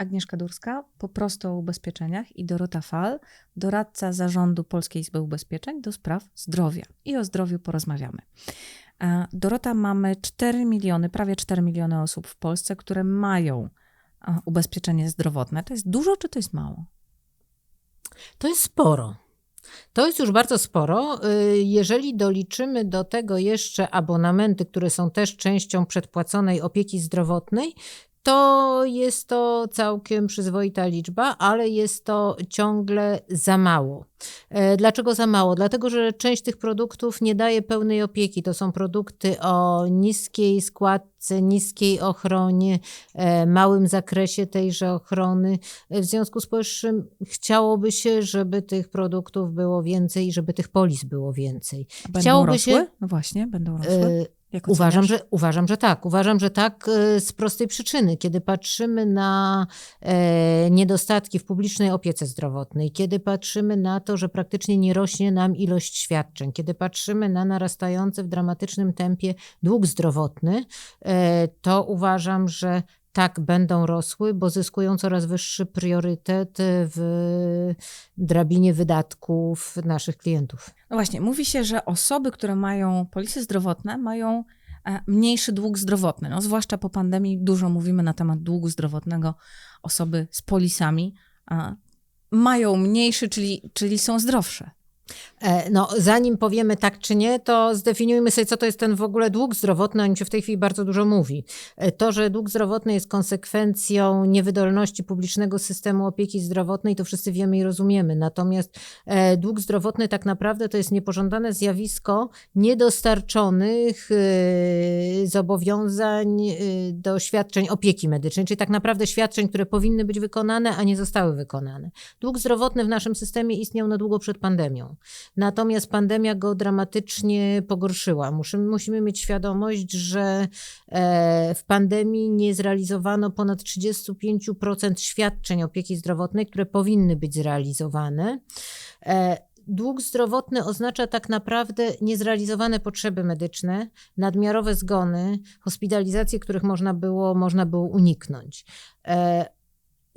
Agnieszka Durska, po prostu o ubezpieczeniach i Dorota Fal, doradca zarządu Polskiej Izby Ubezpieczeń do spraw zdrowia. I o zdrowiu porozmawiamy. E, Dorota, mamy 4 miliony, prawie 4 miliony osób w Polsce, które mają e, ubezpieczenie zdrowotne. To jest dużo, czy to jest mało? To jest sporo. To jest już bardzo sporo. Y, Jeżeli doliczymy do tego jeszcze abonamenty, które są też częścią przedpłaconej opieki zdrowotnej, to jest to całkiem przyzwoita liczba, ale jest to ciągle za mało. E, Dlaczego za mało? Dlatego, że część tych produktów nie daje pełnej opieki. To są produkty o niskiej składce, niskiej ochronie, e, małym zakresie tejże ochrony. E, W związku z powyższym chciałoby się, żeby tych produktów było więcej i żeby tych polis było więcej. Będą Chciałoby rosły? się- No właśnie, będą rosły. Uważam że, uważam, że tak. Uważam, że tak e, z prostej przyczyny. Kiedy patrzymy na e, niedostatki w publicznej opiece zdrowotnej, kiedy patrzymy na to, że praktycznie nie rośnie nam ilość świadczeń, kiedy patrzymy na narastający w dramatycznym tempie dług zdrowotny, e, to uważam, że tak będą rosły, bo zyskują coraz wyższy priorytet w drabinie wydatków naszych klientów. No właśnie, mówi się, że osoby, które mają polisy zdrowotne, mają e, mniejszy dług zdrowotny. No, zwłaszcza po pandemii dużo mówimy na temat długu zdrowotnego. Osoby z polisami mają mniejszy, czyli, czyli są zdrowsze. E, No, zanim powiemy tak czy nie, to zdefiniujmy sobie, co to jest ten w ogóle dług zdrowotny. O nim się w tej chwili bardzo dużo mówi. E, To, że dług zdrowotny jest konsekwencją niewydolności publicznego systemu opieki zdrowotnej, to wszyscy wiemy i rozumiemy. Natomiast e, dług zdrowotny tak naprawdę to jest niepożądane zjawisko niedostarczonych zobowiązań do świadczeń opieki medycznej, czyli tak naprawdę świadczeń, które powinny być wykonane, a nie zostały wykonane. Dług zdrowotny w naszym systemie istniał na długo przed pandemią. Natomiast pandemia go dramatycznie pogorszyła. Musimy, musimy mieć świadomość, że e, w pandemii nie zrealizowano ponad 35% świadczeń opieki zdrowotnej, które powinny być zrealizowane. E, Dług zdrowotny oznacza tak naprawdę niezrealizowane potrzeby medyczne, nadmiarowe zgony, hospitalizacje, których można było, można było uniknąć. E,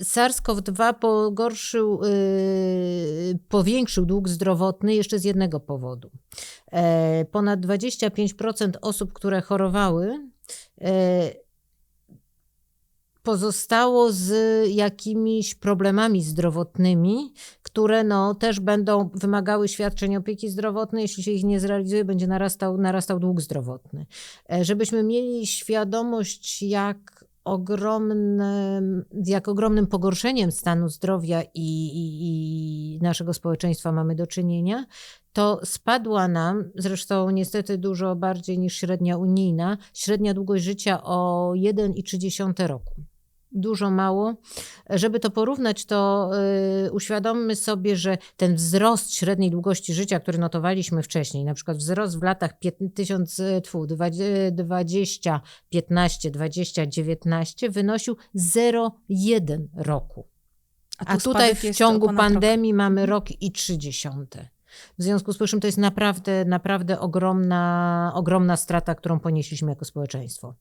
SARS-CoV-2 pogorszył, yy, powiększył dług zdrowotny jeszcze z jednego powodu. E, ponad 25% osób, które chorowały, e, pozostało z jakimiś problemami zdrowotnymi, które no, też będą wymagały świadczeń opieki zdrowotnej. Jeśli się ich nie zrealizuje, będzie narastał, narastał dług zdrowotny. E, Żebyśmy mieli świadomość, jak ogromnym, jak ogromnym pogorszeniem stanu zdrowia i, i, i naszego społeczeństwa mamy do czynienia, to spadła nam, zresztą niestety dużo bardziej niż średnia unijna, średnia długość życia o 1,3 roku. Dużo mało. Żeby to porównać, to yy, uświadommy sobie, że ten wzrost średniej długości życia, który notowaliśmy wcześniej, na przykład wzrost w latach 1000, tfu, 20, 15, 20, 19 wynosił 0,1 roku. A, tu tutaj spadek w ciągu ponad rok. pandemii mamy rok i 30. W związku z powyższym to jest naprawdę, naprawdę ogromna, ogromna strata, którą ponieśliśmy jako społeczeństwo.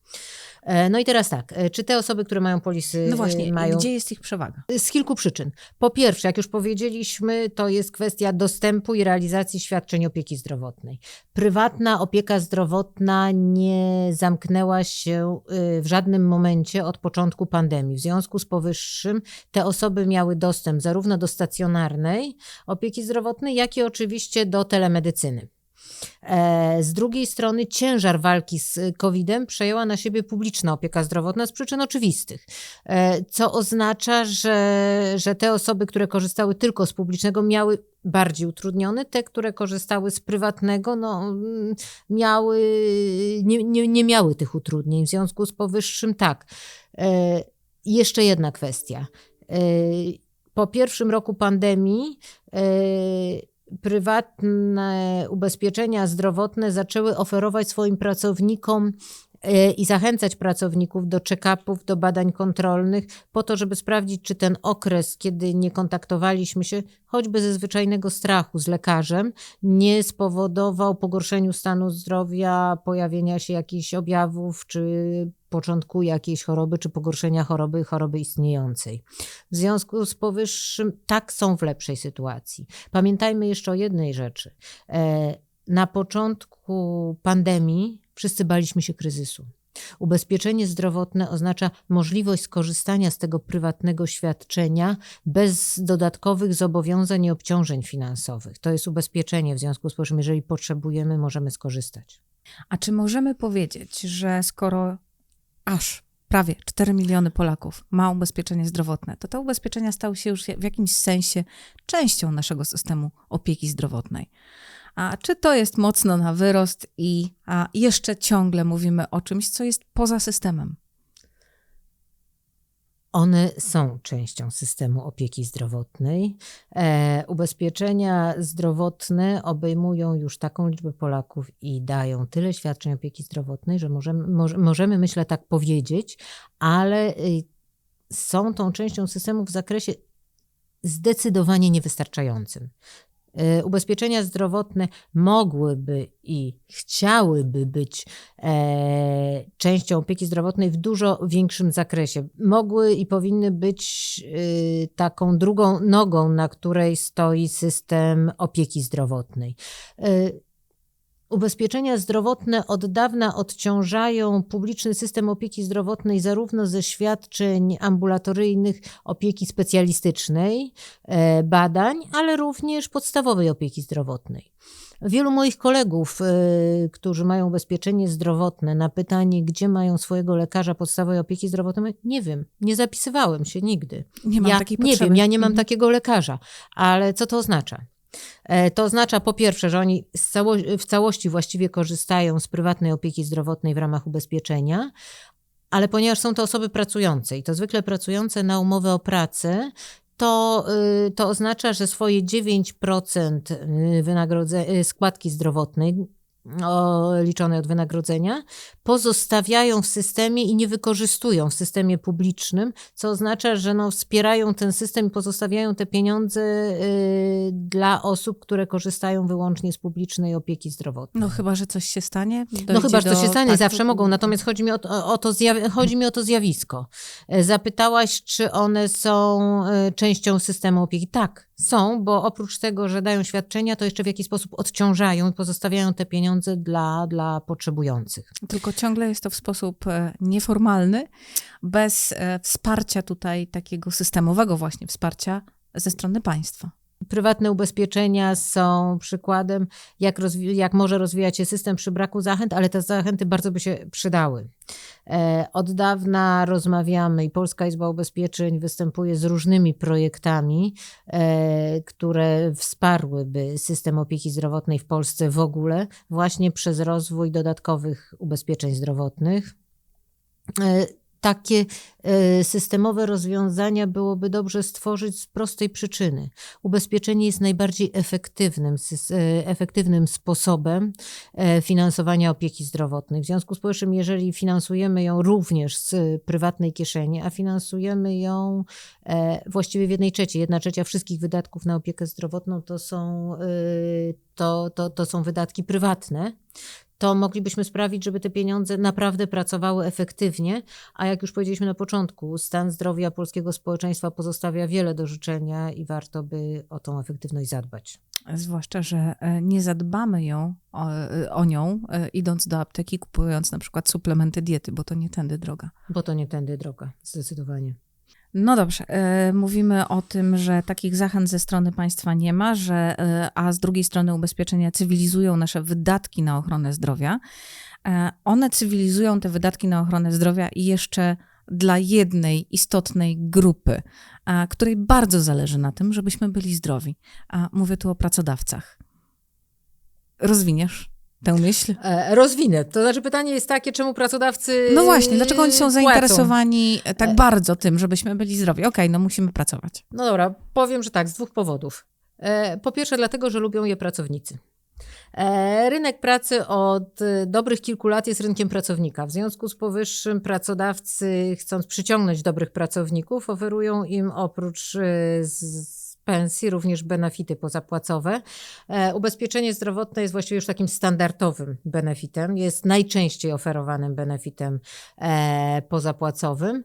E, No i teraz tak, e, czy te osoby, które mają polisy, No właśnie, e, mają gdzie jest ich przewaga? z kilku przyczyn. Po pierwsze, jak już powiedzieliśmy, to jest kwestia dostępu i realizacji świadczeń opieki zdrowotnej. Prywatna opieka zdrowotna nie zamknęła się w żadnym momencie od początku pandemii. W związku z powyższym te osoby miały dostęp zarówno do stacjonarnej opieki zdrowotnej, jak i oczywiście do telemedycyny. E, Z drugiej strony ciężar walki z COVID-em przejęła na siebie publiczna opieka zdrowotna z przyczyn oczywistych, E, co oznacza, że, że te osoby, które korzystały tylko z publicznego, miały bardziej utrudnione, te, które korzystały z prywatnego, no, mm, miały, nie, nie, nie miały tych utrudnień. W związku z powyższym tak. E, Jeszcze jedna kwestia. Po pierwszym roku pandemii prywatne ubezpieczenia zdrowotne zaczęły oferować swoim pracownikom i zachęcać pracowników do check-upów, do badań kontrolnych, po to, żeby sprawdzić, czy ten okres, kiedy nie kontaktowaliśmy się, choćby ze zwyczajnego strachu z lekarzem, nie spowodował pogorszeniu stanu zdrowia, pojawienia się jakichś objawów, czy początku jakiejś choroby, czy pogorszenia choroby, choroby istniejącej. W związku z powyższym, tak są w lepszej sytuacji. Pamiętajmy jeszcze o jednej rzeczy. E, na początku pandemii wszyscy baliśmy się kryzysu. Ubezpieczenie zdrowotne oznacza możliwość skorzystania z tego prywatnego świadczenia bez dodatkowych zobowiązań i obciążeń finansowych. To jest ubezpieczenie, w związku z czym, jeżeli potrzebujemy, możemy skorzystać. A czy możemy powiedzieć, że skoro aż prawie 4 miliony Polaków ma ubezpieczenie zdrowotne, to te ubezpieczenia stały się już w jakimś sensie częścią naszego systemu opieki zdrowotnej. A czy to jest mocno na wyrost i a jeszcze ciągle mówimy o czymś, co jest poza systemem? One są częścią systemu opieki zdrowotnej. E, ubezpieczenia zdrowotne obejmują już taką liczbę Polaków i dają tyle świadczeń opieki zdrowotnej, że możemy, może, możemy myślę, tak powiedzieć, ale y, są tą częścią systemu w zakresie zdecydowanie niewystarczającym. E, ubezpieczenia zdrowotne mogłyby i chciałyby być e, częścią opieki zdrowotnej w dużo większym zakresie. Mogły i powinny być e, taką drugą nogą, na której stoi system opieki zdrowotnej. E, Ubezpieczenia zdrowotne od dawna odciążają publiczny system opieki zdrowotnej zarówno ze świadczeń ambulatoryjnych, opieki specjalistycznej, e, badań, ale również podstawowej opieki zdrowotnej. Wielu moich kolegów, e, którzy mają ubezpieczenie zdrowotne, na pytanie, gdzie mają swojego lekarza podstawowej opieki zdrowotnej, nie wiem, nie zapisywałem się nigdy. Nie mam ja, takiej Nie potrzeby. wiem, ja nie mam Mhm. takiego lekarza, ale co to oznacza? E, To oznacza po pierwsze, że oni cało, w całości właściwie korzystają z prywatnej opieki zdrowotnej w ramach ubezpieczenia, ale ponieważ są to osoby pracujące i to zwykle pracujące na umowę o pracę, to, y, to oznacza, że swoje 9% wynagrodze- y, składki zdrowotnej liczone od wynagrodzenia, pozostawiają w systemie i nie wykorzystują w systemie publicznym, co oznacza, że no, wspierają ten system i pozostawiają te pieniądze y, dla osób, które korzystają wyłącznie z publicznej opieki zdrowotnej. No chyba, że coś się stanie. No chyba, że to do- się stanie, tak, zawsze mogą. Natomiast chodzi mi o, to- o, to chodzi mi o to zjawisko. E, Zapytałaś, czy one są e, częścią systemu opieki. Tak, są, bo oprócz tego, że dają świadczenia, to jeszcze w jakiś sposób odciążają i pozostawiają te pieniądze dla, dla potrzebujących. Tylko ciągle jest to w sposób e, nieformalny, bez e, wsparcia tutaj takiego systemowego właśnie wsparcia ze strony państwa. Prywatne ubezpieczenia są przykładem, jak, rozwi- jak może rozwijać się system przy braku zachęt, ale te zachęty bardzo by się przydały. E, Od dawna rozmawiamy i Polska Izba Ubezpieczeń występuje z różnymi projektami, e, które wsparłyby system opieki zdrowotnej w Polsce w ogóle, właśnie przez rozwój dodatkowych ubezpieczeń zdrowotnych. Takie e, systemowe rozwiązania byłoby dobrze stworzyć z prostej przyczyny. Ubezpieczenie jest najbardziej efektywnym, e, efektywnym sposobem e, finansowania opieki zdrowotnej. W związku z powyższym, jeżeli finansujemy ją również z prywatnej kieszeni, a finansujemy ją właściwie w jednej trzeciej, jedna trzecia wszystkich wydatków na opiekę zdrowotną to są, to, to, to są wydatki prywatne, to moglibyśmy sprawić, żeby te pieniądze naprawdę pracowały efektywnie, a jak już powiedzieliśmy na początku, stan zdrowia polskiego społeczeństwa pozostawia wiele do życzenia i warto by o tą efektywność zadbać. Zwłaszcza, że e, nie zadbamy ją, o, e, o nią, e, idąc do apteki, kupując na przykład suplementy diety, bo to nie tędy droga. Bo to nie tędy droga, zdecydowanie. No dobrze, e, mówimy o tym, że takich zachęt ze strony państwa nie ma, że, e, a z drugiej strony ubezpieczenia cywilizują nasze wydatki na ochronę zdrowia. E, one cywilizują te wydatki na ochronę zdrowia i jeszcze dla jednej istotnej grupy, której bardzo zależy na tym, żebyśmy byli zdrowi. Mówię tu o pracodawcach. Rozwiniesz tę myśl? E, rozwinę. To znaczy pytanie jest takie, czemu pracodawcy No właśnie, dlaczego oni są płacą? zainteresowani tak E. bardzo tym, żebyśmy byli zdrowi? Okej, no musimy pracować. No dobra, powiem, że tak, z dwóch powodów. E, po pierwsze dlatego, że lubią je pracownicy. Rynek pracy od dobrych kilku lat jest rynkiem pracownika. W związku z powyższym pracodawcy, chcąc przyciągnąć dobrych pracowników, oferują im oprócz pensji również benefity pozapłacowe. E, Ubezpieczenie zdrowotne jest właściwie już takim standardowym benefitem, jest najczęściej oferowanym benefitem e, pozapłacowym.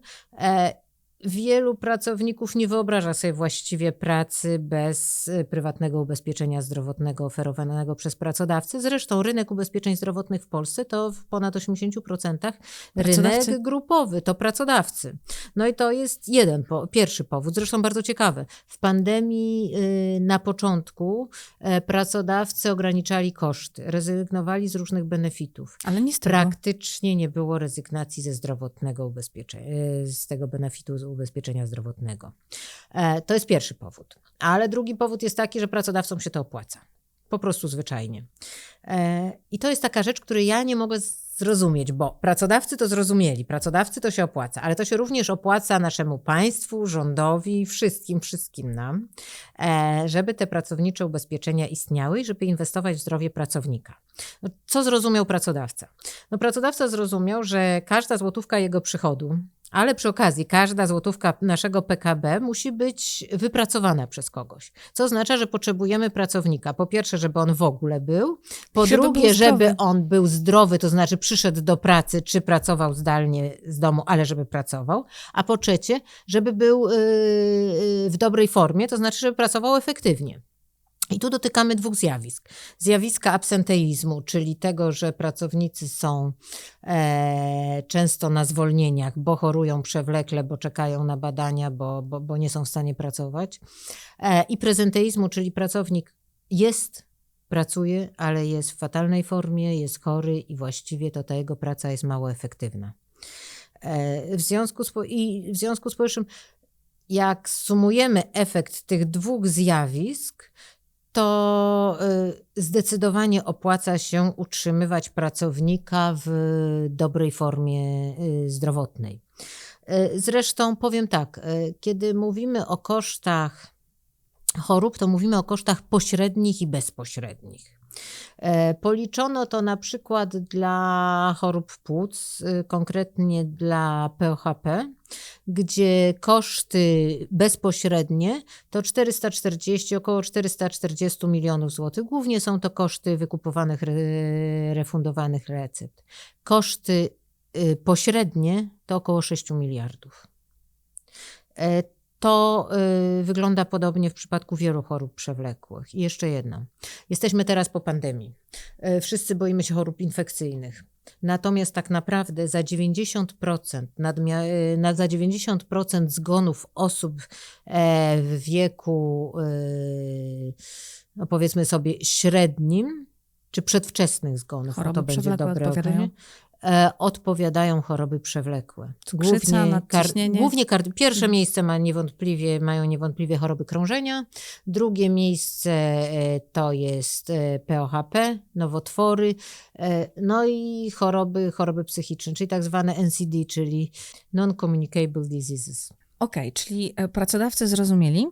Wielu pracowników nie wyobraża sobie właściwie pracy bez y, prywatnego ubezpieczenia zdrowotnego oferowanego przez pracodawcę. Zresztą rynek ubezpieczeń zdrowotnych w Polsce to w ponad 80% Pracodawcy. rynek grupowy, to pracodawcy. No i to jest jeden, pierwszy powód, zresztą bardzo ciekawy. W pandemii y, na początku e, pracodawcy ograniczali koszty, rezygnowali z różnych benefitów. Ale nie z tego. Praktycznie nie było rezygnacji ze zdrowotnego ubezpieczenia, y, z tego benefitu ubezpieczenia zdrowotnego. E, To jest pierwszy powód. Ale drugi powód jest taki, że pracodawcom się to opłaca. Po prostu zwyczajnie. E, I to jest taka rzecz, której ja nie mogę zrozumieć, bo pracodawcy to zrozumieli, pracodawcy to się opłaca, ale to się również opłaca naszemu państwu, rządowi, wszystkim, wszystkim nam, e, żeby te pracownicze ubezpieczenia istniały i żeby inwestować w zdrowie pracownika. No, co zrozumiał pracodawca? No, pracodawca zrozumiał, że każda złotówka jego przychodu, ale przy okazji każda złotówka naszego PKB musi być wypracowana przez kogoś. Co oznacza, że potrzebujemy pracownika. Po pierwsze, żeby on w ogóle był. Po Żeby był drugie, zdrowy. żeby on był zdrowy, to znaczy przyszedł do pracy, czy pracował zdalnie z domu, ale żeby pracował. A po trzecie, żeby był yy, yy, w dobrej formie, to znaczy, żeby pracował efektywnie. I tu dotykamy dwóch zjawisk. Zjawiska absenteizmu, czyli tego, że pracownicy są e, często na zwolnieniach, bo chorują przewlekle, bo czekają na badania, bo, bo, bo nie są w stanie pracować. E, I prezenteizmu, czyli pracownik jest, pracuje, ale jest w fatalnej formie, jest chory i właściwie to ta jego praca jest mało efektywna. E, w związku z, I w związku z powyższym, jak sumujemy efekt tych dwóch zjawisk, to y, zdecydowanie opłaca się utrzymywać pracownika w dobrej formie y, zdrowotnej. Y, Zresztą powiem tak, kiedy mówimy o kosztach chorób, to mówimy o kosztach pośrednich i bezpośrednich. E, Policzono to na przykład dla chorób płuc, y, konkretnie dla POHP, gdzie koszty bezpośrednie to 440, około 440 milionów złotych. Głównie są to koszty wykupowanych, re- refundowanych recept. Koszty y, pośrednie to około 6 miliardów. To y, wygląda podobnie w przypadku wielu chorób przewlekłych. I jeszcze jedno. Jesteśmy teraz po pandemii. E, Wszyscy boimy się chorób infekcyjnych. Natomiast tak naprawdę za 90%, nadmia- e, na, za 90% zgonów osób e, w wieku, e, no powiedzmy sobie, średnim, czy przedwczesnych zgonów, Choroby to będzie dobre odpowiadają? E, odpowiadają choroby przewlekłe. Cukrzyca, nadciśnienie? głównie kar- pierwsze Mhm. miejsce ma niewątpliwie, mają niewątpliwie choroby krążenia, drugie miejsce e, to jest POHP, nowotwory, e, no i choroby, choroby psychiczne, czyli tak zwane NCD, czyli Non-Communicable Diseases. Okej, czyli e, pracodawcy zrozumieli,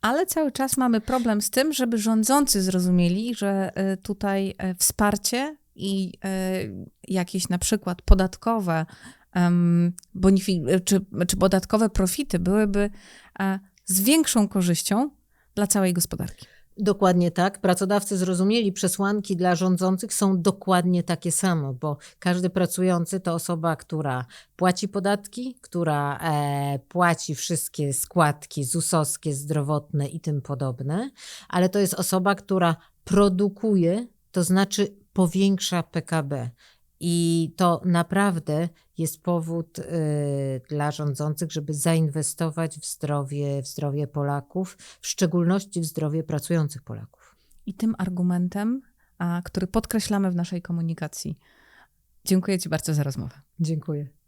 ale cały czas mamy problem z tym, żeby rządzący zrozumieli, że tutaj wsparcie i e, jakieś na przykład podatkowe czy, czy podatkowe profity byłyby e, z większą korzyścią dla całej gospodarki. Dokładnie tak. Pracodawcy zrozumieli, przesłanki dla rządzących są dokładnie takie samo, bo każdy pracujący to osoba, która płaci podatki, która e, płaci wszystkie składki ZUS-owskie, zdrowotne i tym podobne, ale to jest osoba, która produkuje, to znaczy powiększa PKB. I to naprawdę jest powód y, dla rządzących, żeby zainwestować w zdrowie, w zdrowie Polaków, w szczególności w zdrowie pracujących Polaków. I tym argumentem, a, który podkreślamy w naszej komunikacji. Dziękuję Ci bardzo za rozmowę. Dziękuję.